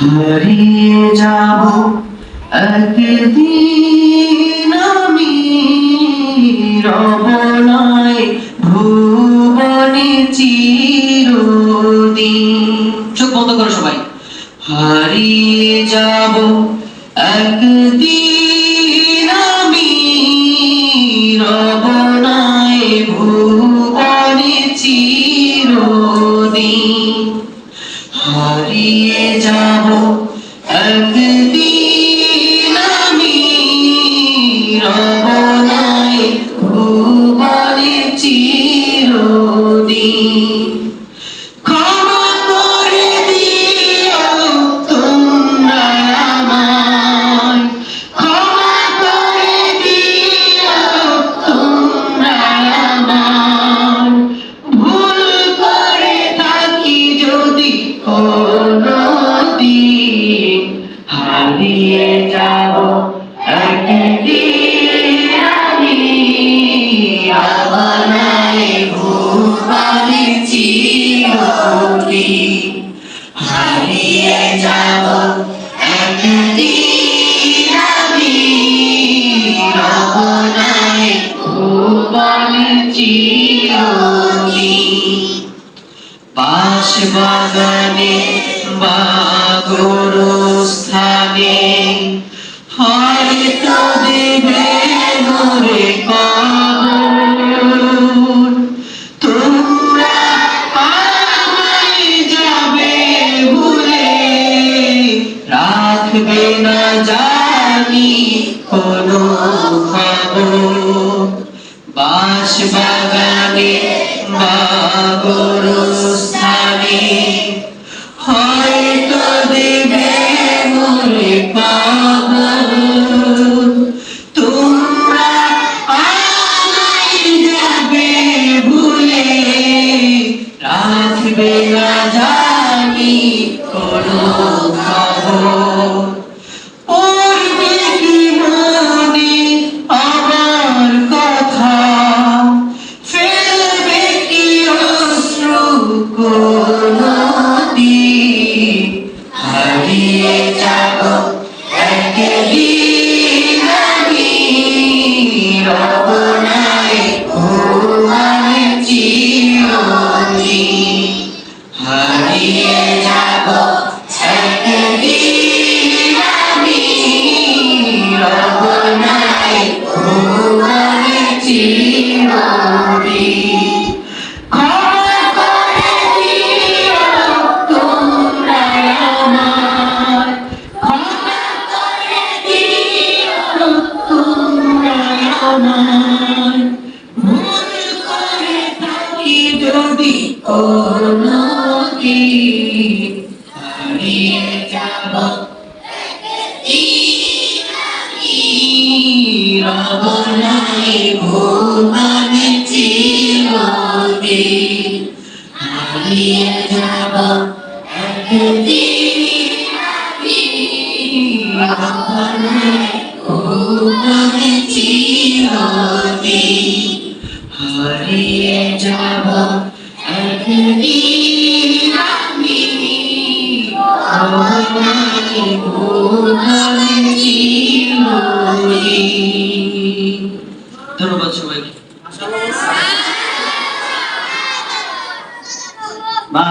হারিয়ে যাব। একদিন আমি রবনায় ভুবনে চিরদিন। চোখ বন্ধ করো সবাই। হারিয়ে যাব। একদিন আমি রবনায় হারিয়ে যাব। একদিন আমি রবনায় ভুবনে চিরদিন। হারিয়ে যাব একদিন আমি রবনায় ভুবনে চিরদিন পাশ বাগানে বা স্থানে বাস বাগানে বা স্থানে হয়তো দেবে মোরে পাবন তোমরা আমায় যাবে ভুলে। রাখবে না জানি কোনো খবর। রবনায় ভুবনে চিরদিন হারিয়ে যাব একদিন আমি রবনায় আমায় ভুল করে থাকি যদি কোনদিন হারিয়ে যাব রবনায় ভুবনে চিরদিন হারিয়ে যাব একদিন আমি রবনায় ভুবনে ধন্যবাদ সবাইকে।